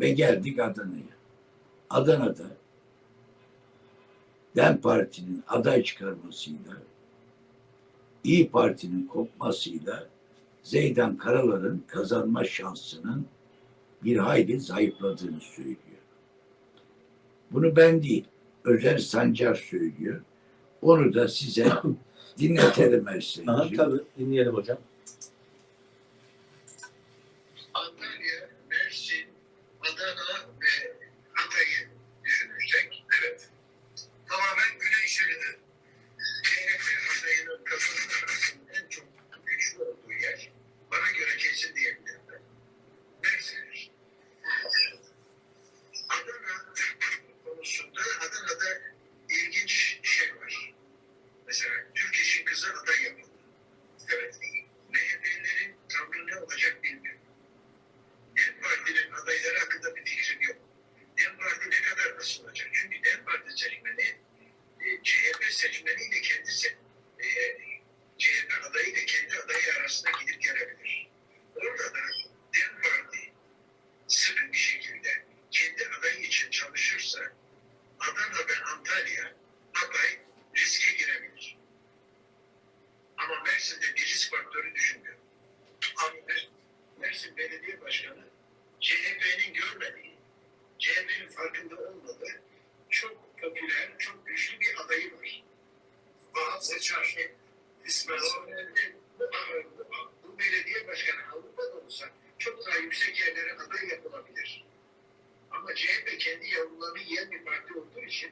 ve geldik Adana'ya. Adana'da DEM Parti'nin aday çıkarmasıyla, İyi Parti'nin kopmasıyla Zeydan Karalar'ın kazanma şansının bir hayli zayıfladığını söylüyor. Bunu ben değil, Özer Sancar söylüyor. Onu da size dinletelim Ersen'ciğim. Tabii dinleyelim hocam. seçmeniyle kendisi seçer. İsmet. Bu belediye başkanı Avrupa'da olsa çok daha yüksek yerlere aday yapılabilir. Ama CHP kendi yavrularını yiyen bir parti olduğu için